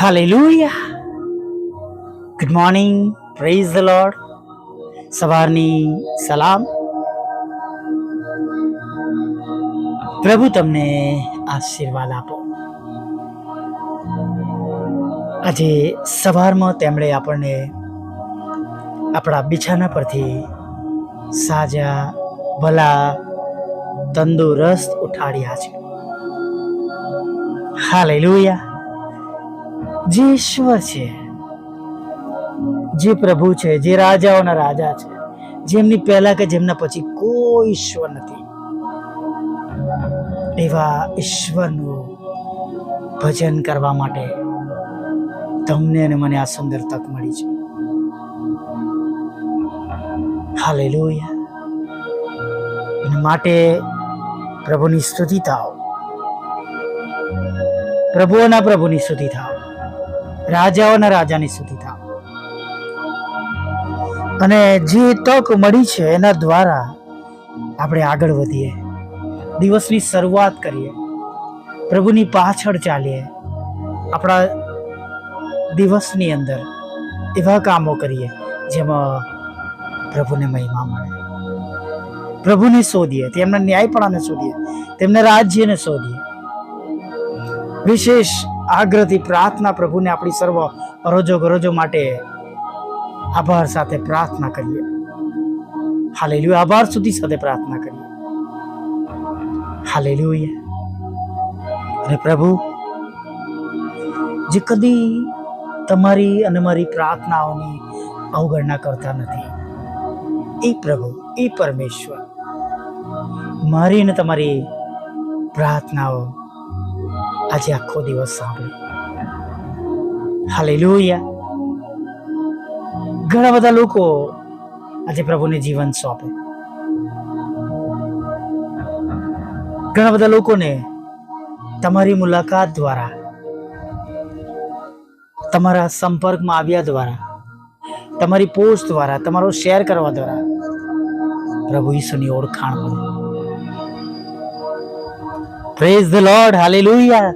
Hallelujah good morning praise the lord સવારની સલામ પ્રભુ તમને આશીર્વાદ આપો. આજે સવારમાં તેમણે આપણને આપણા બિછાના પરથી સાજા, ભલા, તંદુરસ્ત ઉઠાડ્યા છે. હાલેલુયા જે ઈશ્વર છે, જે પ્રભુ છે, જે રાજાઓના રાજા છે, જેમની પહેલા કે જેમના પછી કોઈ ઈશ્વર નથી. એવા ઈશ્વરનું ભજન કરવા માટે તમને અને મને આ સુંદર તક મળી છે. હાલે લોહિયા માટે પ્રભુની સ્તુતિ થાવ. પ્રભુઓના પ્રભુની સ્તુતિ થાઓ રાજાઓના રાજાની સુધી થાઓ અને જે તક મળી છે એના દ્વારા આપણે આગળ વધીએ. દિવસની શરૂઆત કરીએ. પ્રભુની પાછળ ચાલીએ. આપણા દિવસની અંદર એવા કામો કરીએ જેમાં પ્રભુને મહિમા મળે. પ્રભુને શોધીએ, તેમના ન્યાયપણાને શોધીએ, તેમના રાજ્યને શોધીએ. વિશેષ આગ્રહથી પ્રાર્થના પ્રભુને આપણી સર્વ અરોજો ગરોજો માટે આભાર સાથે પ્રાર્થના કરીએ. હાલેલુયા. આભાર સુધી સાથે પ્રાર્થના કરીએ. હાલેલુયા. અને પ્રભુ, જે કદી તમારી અને મારી પ્રાર્થનાઓની અવગણના કરતા નથી. એ પ્રભુ, એ પરમેશ્વર, મારી અને તમારી પ્રાર્થનાઓ આજે આખો દિવસ સાંભળે. હાલેલુયા. ઘણા બધા લોકો આજે પ્રભુને જીવન સોંપે. ઘણા બધા લોકોને તમારી મુલાકાત દ્વારા, તમારા સંપર્કમાં આવ્યા દ્વારા, તમારી પોસ્ટ દ્વારા, તમારો શેર કરવા દ્વારા પ્રભુ ઈસુની ઓળખાણ મળે પ્રેઝ ધ લોર્ડ હાલેલુયા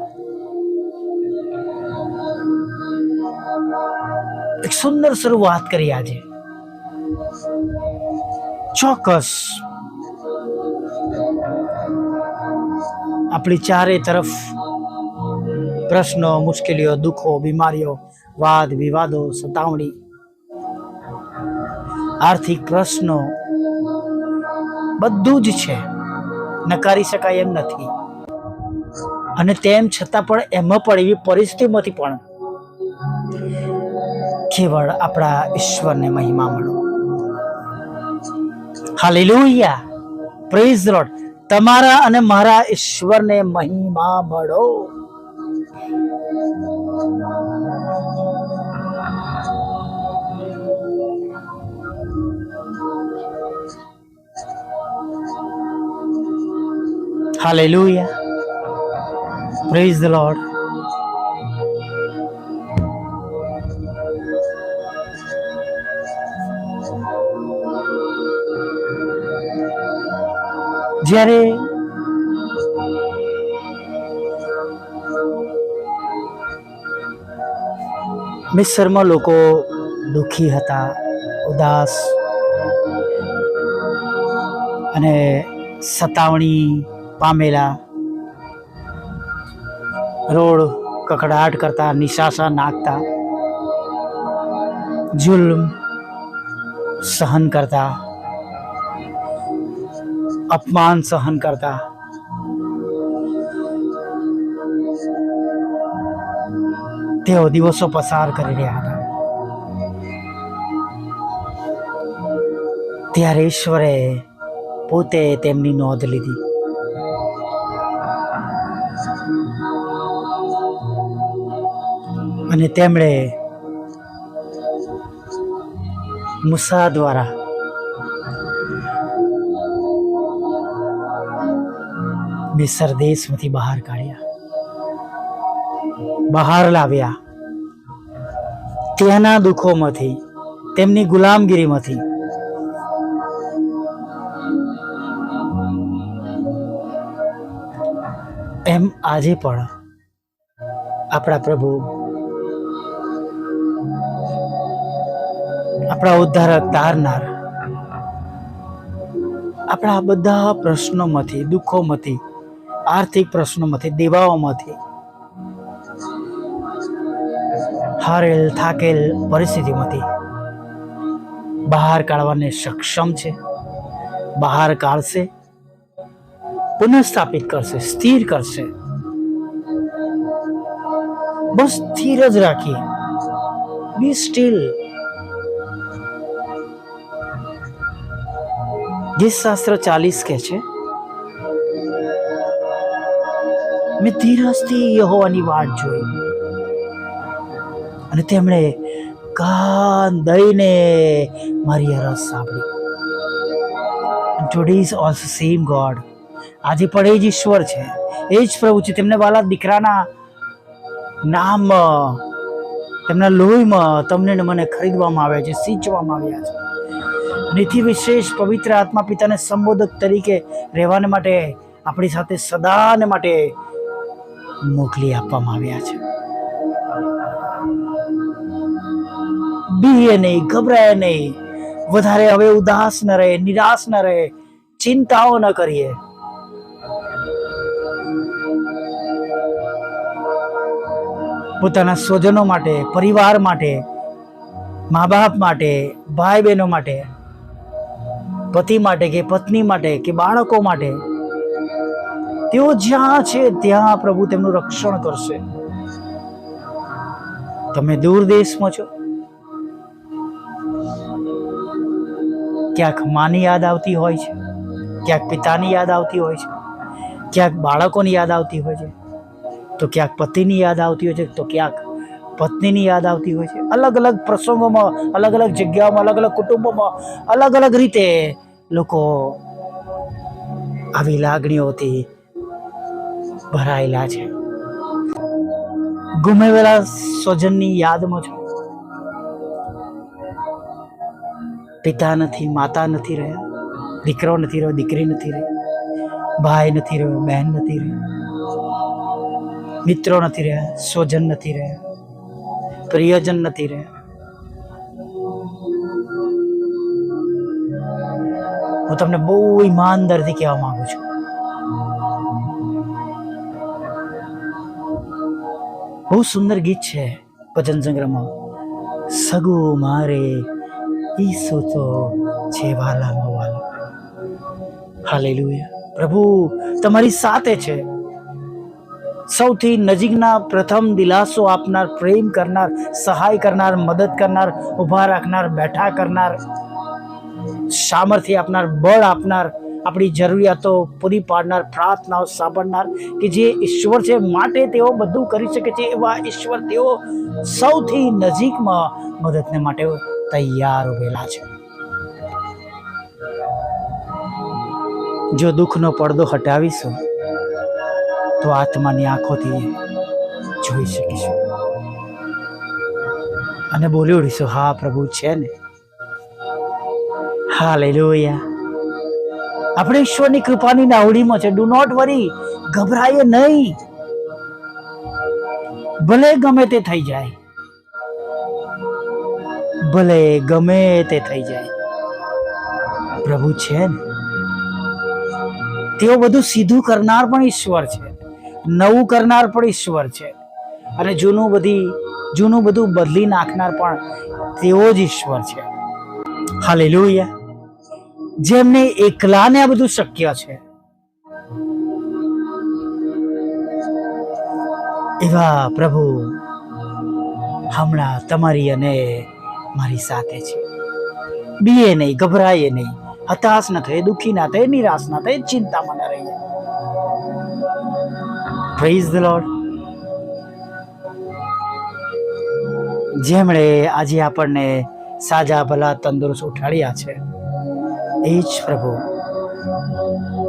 એક સુંદર શરૂઆત કરી આજે. ચોક્કસ. આપણી ચારે તરફ પ્રશ્નો, મુશ્કેલીઓ, દુઃખો, બીમારીઓ, વાદ, વિવાદો, સતાવણી, આર્થિક પ્રશ્નો બધું જ છે. નકારી શકાય એમ નથી. અને તેમ છતાં પણ એમાં પણ એવી પરિસ્થિતિમાંથી પણ કેવળ આપણા ઈશ્વરને મહિમા મળો. હાલેલુયા. પ્રેઝ લોર્ડ તમારા અને મારા ઈશ્વરને મહિમા મળો. હાલેલુયા. Praise the Lord. જ્યારે મિસરમાં લોકો દુઃખી હતા ઉદાસ અને સતાવણી પામેલા રોડ કકડાટ કરતા નિશાસા નાખતા, જુલ્મ સહન કરતા, અપમાન સહન કરતા. તેઓ દિવસો પસાર કરી રહ્યા હતા. ત્યારે ઈશ્વરે પોતે તેમની નોંધ લીધી. અને તેમણે મુસા દ્વારા મિસર દેશમાંથી બહાર કાઢ્યા. બહાર લાવ્યા. ત્યાંના દુઃખોમાંથી, તેમની ગુલામગીરીમાંથી. એમ આજે પણ આપણા પ્રભુ આપણા ઉદ્ધારક તારનાર. આપણા બધા પ્રશ્નોમાંથી, દુઃખોમાંથી, આર્થિક પ્રશ્નોમાંથી, દેવાઓમાંથી હારેલ, થાકેલ પરિસ્થિતિમાંથી બહાર કાઢવાને સક્ષમ છે, બહાર કાઢશે, પુનઃસ્થાપિત કરશે, સ્થિર કરશે. બસ સ્થિર જ રાખીએ. બી સ્ટીલ શાસ્ત્ર ચાલીસ કે છે, મેં ધીરજથી યહોવાની વાટ જોઈ અને તેમણે કાન દઈને મારી અરજ સાંભળી. Today is also same God આજે પણ એ જ ઈશ્વર છે. એ જ પ્રભુ છે. તેમને વાલા દીકરાના નામ તેમના લોહીમાં તમને મને ખરીદવામાં આવ્યા છે, સિંચવામાં આવ્યા છે. નીતિ વિશેષ પવિત્ર આત્મા પિતાને સંબોધક તરીકે રહેવાને માટે આપણી સાથે સદાને માટે મોકલી આપવામાં આવ્યા છે. બીએ નહીં, ગભરાય નહીં. વધારે હવે ઉદાસ ન રહે, નિરાશ ન રહે. ચિંતાઓ ન કરીએ. પોતાના સ્વજનો માટે, પરિવાર માટે, મા બાપ માટે, ભાઈ બહેનો માટે પતિ માટે કે પત્ની માટે કે બાળકો માટે? તેઓ જ્યાં છે ત્યાં પ્રભુ તેમનું રક્ષણ કરશે. તમે દૂર દેશમાં છો? ક્યાંક માની યાદ આવતી હોય છે? ક્યાંક પિતાની યાદ આવતી હોય છે? ક્યાંક બાળકોની યાદ આવતી હોય છે? તો ક્યાંક પતિની યાદ આવતી હોય છે? તો ક્યાંક પત્નીની યાદ આવતી હોય છે? અલગ અલગ પ્રસંગોમાં અલગ અલગ જગ્યાઓમાં અલગ અલગ કુટુંબોમાં અલગ અલગ રીતે લોકો આવી લાગણીઓથી ભરાયેલા છે. ગુમેવેલા સ્વજનની યાદમાં છું. પિતા નથી, માતા નથી રહ્યા, દીકરો નથી રહ્યો, દીકરી નથી રહી, ભાઈ નથી રહ્યો, બહેન નથી રહી, મિત્રો નથી રહ્યા, સ્વજન નથી રહ્યા, પ્રિયજન નથી રહ્યા. હું તમને બહુ ઈમાનદારથી કહેવા માંગુ છું. બહુ સુંદર ગીત છે ભજન સંગ્રહમાં સગુ મારે ઈસુ તો છે વાલાનો વાલો. હાલેલુયા. પ્રભુ, તમારી સાથે છે. સૌથી નજીકના પ્રથમ દિલાસો આપનાર, પ્રેમ કરનાર, સહાય કરનાર, મદદ કરનાર, ઊભા રાખનાર, બેઠા કરનાર સામર્થ્ય આપનાર, બળ આપનાર, આપણી જરૂરિયાતો પૂરી પાડનાર, પ્રાર્થનાઓ સાંભળનાર કે જે ઈશ્વર છે, માટે તેઓ બધું કરી શકે છે એવા ઈશ્વર તેઓ સૌથી નજીકમાં મદદને માટે તૈયાર ઉભેલા છે. જો દુઃખનો પડદો હટાવીશું, તો આત્માની આંખોથી જોઈ શકીશું. અને બોલી ઉડીશું હા, પ્રભુ છે ને. હા લઈ આપણે ઈશ્વરની કૃપાની નાવડીમાં છે. ડુ નોટ વરી ગભરાઈએ નહીં. ભલે ગમે તે થઈ જાય. ભલે ગમે તે થઈ જાય. પ્રભુ છે ને? તેઓ બધું સીધું કરનાર પણ ઈશ્વર છે. નવું કરનાર પણ ઈશ્વર છે. અને જૂનું બધી, જૂનું બધું બદલી નાખનાર પણ તેઓ જ ઈશ્વર છે. હાલેલુયા. જેમને એકલાને આ બધું શક્ય છે. એવા પ્રભુ હમણાં તમારી અને મારી સાથે છે. બીએ નહીં, ગભરાઈએ નહીં. હતાશ ન થાય દુઃખી ના થાય નિરાશ ના થાય ચિંતામાં ન રહીએ. પ્રેઝ ધ લોર્ડ જેમણે આજે આપણને સાજા ભલા તંદુરસ્ત ઉઠાડ્યા છે. એ જ પ્રભુ.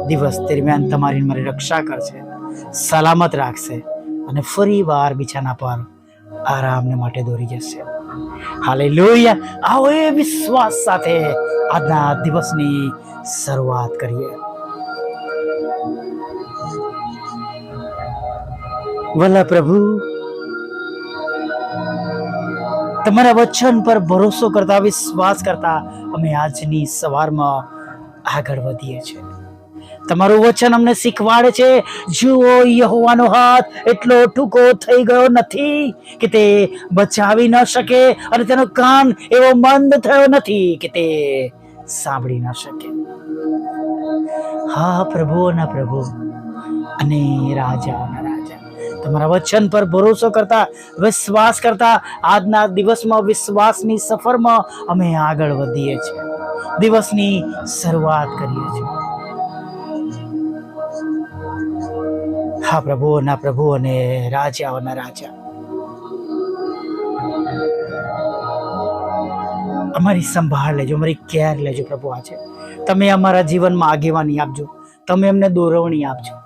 દિવસ દરમિયાન તમારી મારી રક્ષા કરશે, સલામત રાખશે અને ફરી વાર બિછાના પર આરામને માટે દોરી જશે. હાલે આવો એ વિશ્વાસ સાથે આજના દિવસની શરૂઆત કરીએ. વલ્લા પ્રભુ તમારા વચન પર ભરોસો કરતા, વિશ્વાસ કરતા અમે આજની સવારમાં આગળ વધીએ છીએ. તમારું વચન અમને શીખવાડે છે. જુઓ, યહોવાનો હાથ એટલો ટૂંકો થઈ ગયો નથી કે તે બચાવી ન શકે અને તેનો કાન એવો મંદ થયો નથી કે તે સાંભળી ન શકે. હા, પ્રભુ, ના પ્રભુ. અને રાજાઓના રાજા તમારા વચન પર ભરોસો કરતા, વિશ્વાસ કરતા, આજના દિવસમાં વિશ્વાસની સફરમાં અમે આગળ વધીએ છીએ. દિવસની શરૂઆત કરીએ છીએ. હા પ્રભુઓના પ્રભુ અને રાજાઓના રાજા. અમારી સંભાળ લેજો, અમારી કેર લેજો પ્રભુ આજે. તમે અમારા જીવનમાં આગેવાની આપજો. તમે અમને દોરવણી આપજો.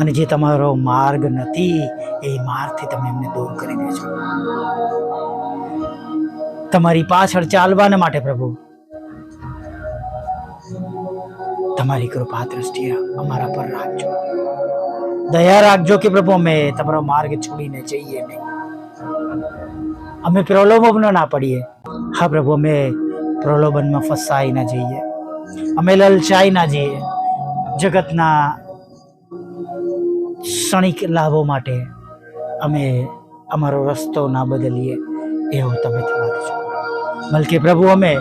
અને જે તમારો માર્ગ નથી, એ માર્ગથી તમે એમને દૂર કરી દેજો. તમારી પાછળ ચાલવાના માટે પ્રભુ, તમારી કૃપા દ્રષ્ટિ અમારા પર રાખજો. દયા રાખજો કે પ્રભુ, અમે તમારો માર્ગ છોડીને જઈએ નહીં. અમે પ્રલોભનમાં ના પડીએ. હા પ્રભુ, અમે પ્રલોભનમાં ફસાઈ ના જઈએ. અમે લલચાઈ ના જઈએ. જગતના ક્ષણિક લાભો માટે અમે અમારો રસ્તો ના બદલીએ એવું તમે થવા દેજો. બલકે પ્રભુ, અમે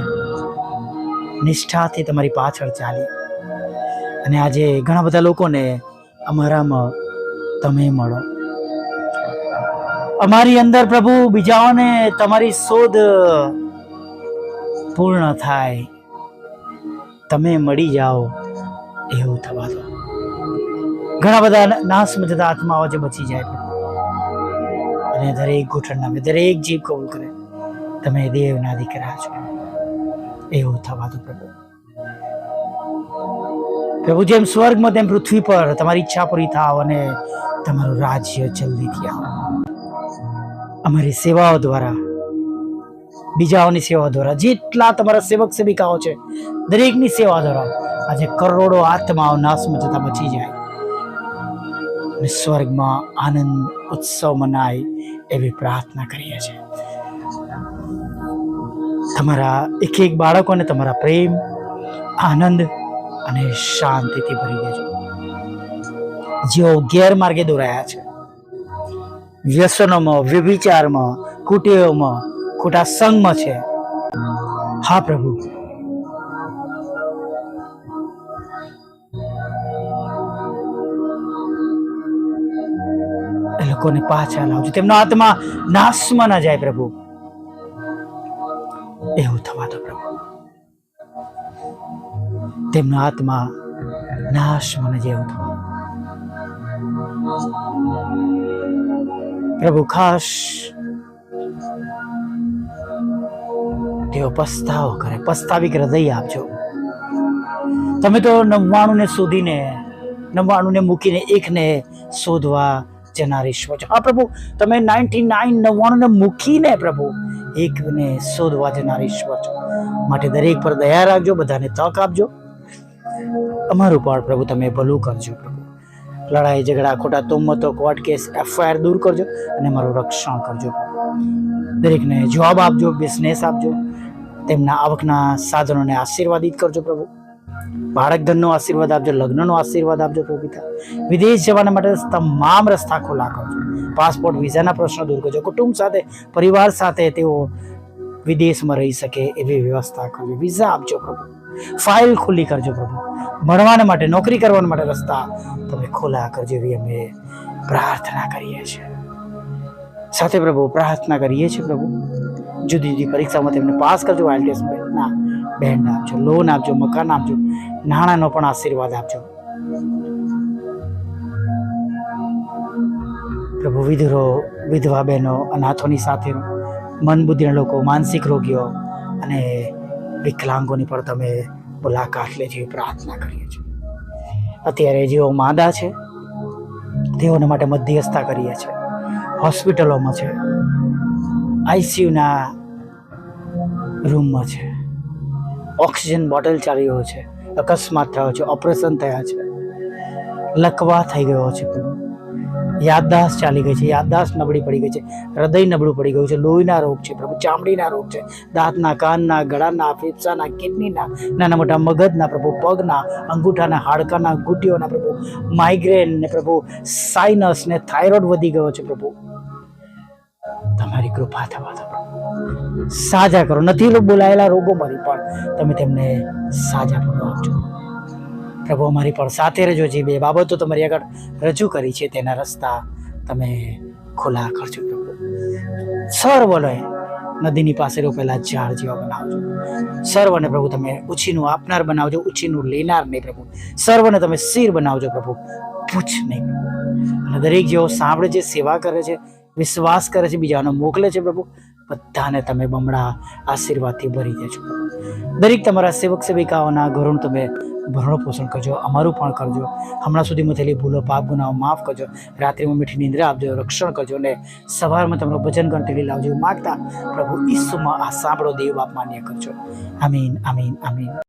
નિષ્ઠાથી તમારી પાછળ ચાલીએ. અને આજે ઘણા બધા લોકોને અમારામાં તમે મળો. અમારી અંદર પ્રભુ, બીજાઓને તમારી શોધ પૂર્ણ થાય. તમે મળી જાઓ એવું થવા દો. ઘણા બધા નાશમાં જતા આત્માઓ જે બચી જાય અને દરેક ઘૂંટણ નામે દરેક જીવ કબૂલ કરે. તમે દેવના દીકરા છો. એવું થવા દો પ્રભુ. પ્રભુ, જેમ સ્વર્ગમાં તેમ પૃથ્વી પર તમારી ઈચ્છા પૂરી થાવ અને તમારું રાજ્ય જલ્દીથી આવો. અમારી સેવાઓ દ્વારા, બીજાઓની સેવા દ્વારા, જેટલા તમારા સેવક સેવિકાઓ છે, દરેકની સેવા દ્વારા આજે કરોડો આત્માઓ નાશમાં જતા બચી જાય. અને સ્વર્ગમાં આનંદ ઉત્સવ મનાય એવી પ્રાર્થના કરીએ છીએ. તમારા એક એક બાળકોને તમારા પ્રેમ, આનંદ અને શાંતિથી ભરી દેજો. જેઓ ગેરમાર્ગે દોરાયા છે, વ્યસનોમાં, વ્યભિચારમાં, કુટેવમાં, ખોટા સંગમાં છે. હા પ્રભુ. એ લોકોને પાછા લાવજો. તેમનો આત્મા નાશમાં ના જાય પ્રભુ. એવું થવા દો પ્રભુ. તેમનો આત્મા નાશમાં ન જેવું થવા પ્રભુ ખાસ તેઓ પસ્તાવો કરે. પસ્તાવી હૃદય આપજો. તમે તો નવ્વાણું ને શોધીને નવ્વાણું ને મૂકીને એકને શોધવા જનાર ઈશ્વર છો હા પ્રભુ, તમે નાઇન્ટી નાઇન નવ્વાણું મૂકીને પ્રભુ એકને શોધવા જનાર ઈશ્વર છો માટે દરેક પર દયા રાખજો, બધાને તક આપજો. અમારું પણ પ્રભુ તમે ભલું કરજો પ્રભુ. લડાઈ, ઝઘડા, ખોટા તોમતો કોર્ટ કેસ એફઆઈઆર દૂર કરજો અને મારું રક્ષણ કરજો દરેકને જવાબ આપજો બિઝનેસ આપજો. તેમના આવકના સાધનોને આશીર્વાદિત કરજો પ્રભુ. બાળક ધનનો આશીર્વાદ આપજો, લગ્નનો આશીર્વાદ આપજો પ્રભુ વિદેશ જવાના માટે તમામ રસ્તા ખોલા કરજો. પાસપોર્ટ, વિઝાના પ્રશ્નો દૂર કરજો. કુટુંબ સાથે, પરિવાર સાથે તેઓ વિદેશમાં રહી શકે એવી વ્યવસ્થા કરજો. વિઝા આપજો પ્રભુ. ફાઇલ ખુલ્લી કરજો પ્રભુ. ભણવાના માટે, નોકરી કરવાના માટે રસ્તા તમે ખોલા કરજો એવી અમે પ્રાર્થના કરીએ છીએ. સાથે પ્રભુ, પ્રાર્થના કરીએ છીએ પ્રભુ. જુદી જુદી પરીક્ષામાં તેમને પાસ કરજો, આઈએલટીએસ ના આપજો, લોન આપજો, મકાન આપજો, નાણાંનો પણ આશીર્વાદ આપજો. પ્રભુ વિધરો, વિધવા બહેનો અનાથોની સાથે મન બુદ્ધિના લોકો, માનસિક રોગીઓ અને વિકલાંગોની પણ તમે મુલાકાત લેજો પ્રાર્થના કરીએ છીએ. અત્યારે જેઓ માદા છે, તેઓના માટે મધ્યસ્થતા કરીએ છીએ. હોસ્પિટલોમાં છે, આઈસીયુના રૂમમાં છે. ઓક્સિજન બોટલ ચાલી રહ્યો છે, અકસ્માત થયો છે, ઓપરેશન થયા છે. લકવા થઈ ગયો છે યાદદાસ્ત ચાલી ગઈ છે, યાદદાસ્ત નબળી પડી ગઈ છે, હૃદય નબળું પડી ગયું છે, લોહીના રોગ છે, પ્રભુ, ચામડીના રોગ છે, દાંતના, કાનના, ગળાના, ફેફસાના, કિડનીના, નાના મોટા મગજના, પ્રભુ, પગના, અંગૂઠાના, હાડકાના ગુટીઓના પ્રભુ માઇગ્રેન ને પ્રભુ સાઇનસ ને થાઇરોઇડ વધી ગયો છે, પ્રભુ. તમારી કૃપા થવા દો. સાજા કરો. નથી બોલાયેલા રોગોમાંથી પણ તમે તેમને સાજા પણ આપજો. પ્રભુ અમારી પણ સાથે રહેજો જે બે બાબતો તમારી આગળ રજૂ કરી છે તેના રસ્તા તમે ખુલ્લા કરજો પ્રભુ. સર્વને નદીની પાસે રોપેલા ઝાડ જેવા બનાવજો. સર્વને પ્રભુ તમે ઉછીનું આપનાર બનાવજો, ઉછીનું લેનાર નહીં પ્રભુ. સર્વને તમે શિર બનાવજો પ્રભુ. પૂછ નહીં અને દરેક જેઓ સાંભળે છે, સેવા કરે છે, વિશ્વાસ કરે છે બીજાનો મોકલે છે પ્રભુ. બધાને તમે બમણા આશીર્વાદથી ભરી દેજો. દરેક તમારા સેવક સેવિકાઓના ઘરોનું તમે ભરણ પોષણ કરજો, અમારું પણ કરજો. હમણાં સુધીમાં થયેલી ભૂલો, પાપ ગુનાઓ માફ કરજો. રાત્રિમાં મીઠી નિંદ્રા આપજો, રક્ષણ કરજો અને સવારમાં તમારું ભજન ગણતરી લાવજો. માગતા પ્રભુ ઈસુમાં આ સાંભળો, દેવ બાપ માન્ય કરજો. આમીન આમીન આમીન.